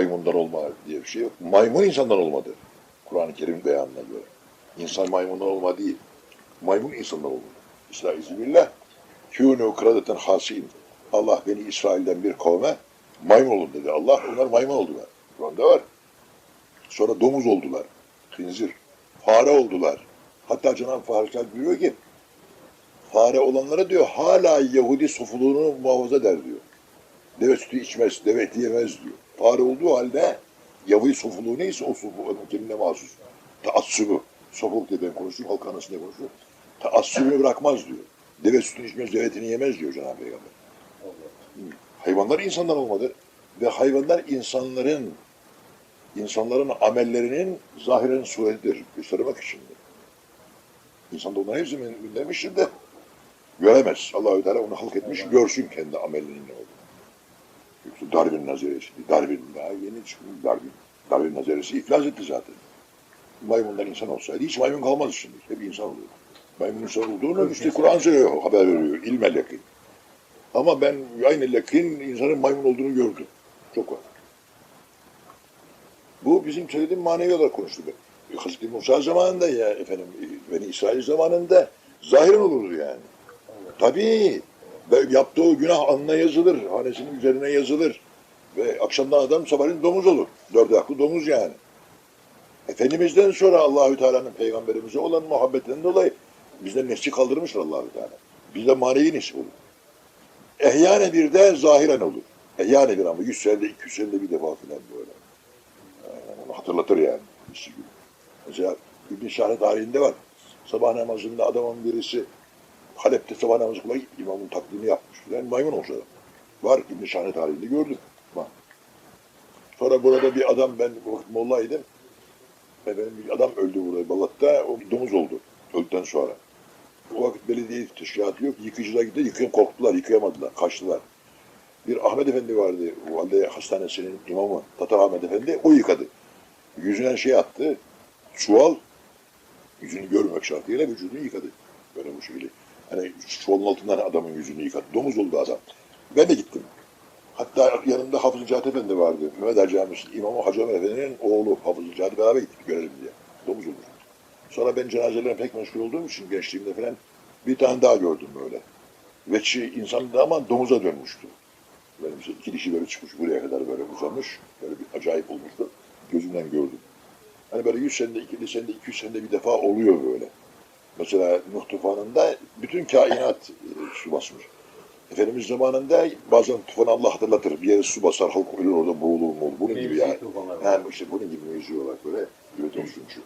maymundan olma diye bir şey yok. Maymun insandan olmadı. Kur'an-ı Kerim beyanına göre. İnsan maymundan olma değil. Maymun insandan olmadı. İsrail Kûnû kradeten hasin. Allah beni İsrail'den bir kavme maymun olun dedi. Allah onlar maymun oldular. Kur'an'da var. Sonra domuz oldular. Khinzir. Fare oldular. Hatta Cenab-ı Fahretler buyuruyor ki fare olanlara diyor hala Yahudi sofuluğunu muhafaza eder diyor. Deve sütü içmez, deve eti yemez diyor. Fare olduğu halde Yahudi sofuluğu neyse o sofuluğu kendine mahsus. Taassubu. Sofuluk diye ben konuşuyorum, halk arasında konuşuyorum. Taassubu bırakmaz diyor. Deve sütünü içmez, deve etini yemez diyor Cenab-ı Peygamber. Hayvanlar insandan olmadı. Ve hayvanlar insanların insanların amellerinin zahiren suretidir. Göstermek içindir. İnsan da onların hepsini bilmemiştir de göremez. Allahü Teala onu halk etmiş, görsün kendi amelinin ne olduğunu. Yoksa Darwin nazariyesi. Darwin daha yeni çıkmış Darwin. Darwin nazariyesi iflas etti zaten. Maymundan insan olsaydı hiç maymun kalmaz şimdi. Hep insan oluyor. Maymun insan olduğunu işte Kur'an söylüyor, haber veriyor. İlme lekin. Ama ben aynı lekin insanın maymun olduğunu gördüm. Çok var. Bu bizim söylediğim manevi olarak konuştuk. Hazreti Musa zamanında ya efendim Beni İsrail zamanında zahiren olurdu yani. Tabii. Ve yaptığı günah alnına yazılır. Hanesinin üzerine yazılır. Ve akşamdan adam sabahleyin domuz olur. Dört ayaklı domuz yani. Efendimizden sonra Allahü Teala'nın peygamberimize olan muhabbetinden dolayı bizden nesli kaldırmıştır Allahü Teala. Bizde manevi nesli olur. Ehyane bir de zahiren olur. Ehyane bir ama yüz senede, iki yüz senede bir defa filan böyle. Yani onu hatırlatır yani. Mesela İbn-i Şahre tarihinde var. Sabah namazında adamın birisi Halep'te sabah namazı kıla imamın taklidini yapmış. Yani maymun olsa da. Var İbn-i Şahre tarihinde gördüm. Bak. Sonra burada bir adam ben bu vakit mollaydım. Efendim bir adam öldü burada Balat'ta. O domuz oldu. Öldükten sonra. O vakit belediye teşkilatı yok. Yıkıcılar gitti. Yıkayın korktular. Yıkayamadılar. Kaçtılar. Bir Ahmet Efendi vardı. Valide Hastanesi'nin imamı. Tatar Ahmet Efendi. O yıkadı. Yüzüne şey attı. Çuval. Yüzünü görmek şartıyla vücudunu yıkadı. Böyle bu şekilde. Hani çuvalın altından adamın yüzünü yıkadı. Domuz oldu adam. Ben de gittim. Hatta yanımda Hafız Cahat Efendi vardı. Mehmet Ali Camisi İmamı Hacı Efendi'nin oğlu Hafız Cahat beraber gittik görelim diye. Domuz olmuş. Sonra ben cenazelerine pek meşgul olduğum için gençliğimde falan bir tane daha gördüm böyle. Veçi insandı ama domuza dönmüştü. Böyle mesela iki dişi böyle çıkmış buraya kadar böyle uzamış. Böyle bir acayip olmuştu. Gözümden gördüm. Hani böyle 100 senede, 200 senede, 200 senede bir defa oluyor böyle. Mesela Nuh tufanında bütün kainat e, su basmış. Efendimiz zamanında bazen tufanı Allah hatırlatır. Bir yere su basar, halk ölür orada boğulur mu olur. Bunun gibi yani. Yani işte bunun gibi mevzu olarak böyle yürütülmüş çünkü.